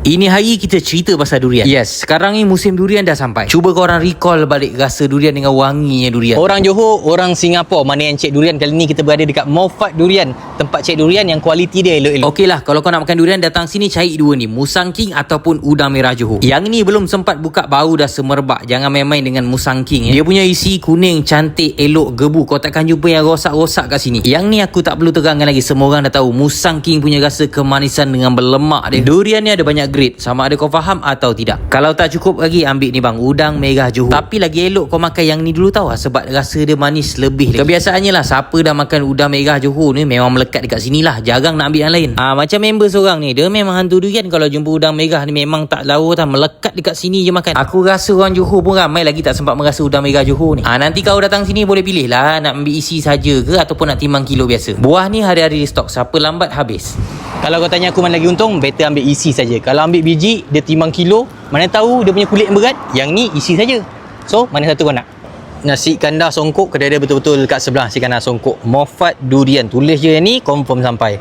Ini hari kita cerita pasal durian. Yes, sekarang ni musim durian dah sampai. Cuba korang recall balik rasa durian dengan wanginya durian. Orang Johor, orang Singapura mana yang cek durian kali ni kita berada dekat Mofat Durian. Tempat cek durian yang kualiti dia elok-elok. Okey lah, kalau kau nak makan durian datang sini cari dua ni, Musang King ataupun Udang Merah Johor. Yang ni belum sempat buka bau dah semerbak. Jangan main-main dengan Musang King ya. Dia punya isi kuning, cantik, elok, gebu. Kau takkan jumpa yang rosak-rosak kat sini. Yang ni aku tak perlu terangkan lagi. Semua orang dah tahu Musang King punya rasa kemanisan dengan berlemak dia. Durian ni ada banyak grade. Sama ada kau faham atau tidak. Kalau tak cukup lagi ambil ni bang, Udang Merah Johor. Tapi lagi elok kau makan yang ni dulu tahu lah. Sebab rasa dia manis lebih lagi. Kebiasaannya lah siapa dah makan Udang Merah Johor ni memang melekat dekat sini lah. Jarang nak ambil yang lain. Ah Macam member seorang ni, dia memang hantu durian kalau jumpa Udang Merah ni memang tak lawa tak melekat dekat sini je makan. Aku rasa orang Johor pun ramai lagi tak sempat merasa Udang Merah Johor ni. Ah Nanti kau datang sini boleh pilih lah nak ambil isi saja ke ataupun nak timbang kilo biasa. Buah ni hari-hari di stok. Siapa lambat habis. Kalau kau tanya aku mana lagi untung, better ambil isi saja. Kalau ambil biji, dia timbang kilo, mana tahu dia punya kulit yang berat, yang ni isi saja. So, mana satu kau nak? Nasi kandar songkok, kedai dia betul-betul dekat sebelah nasi kandar songkok. Mofat Durian. Tulis je yang ni, confirm sampai.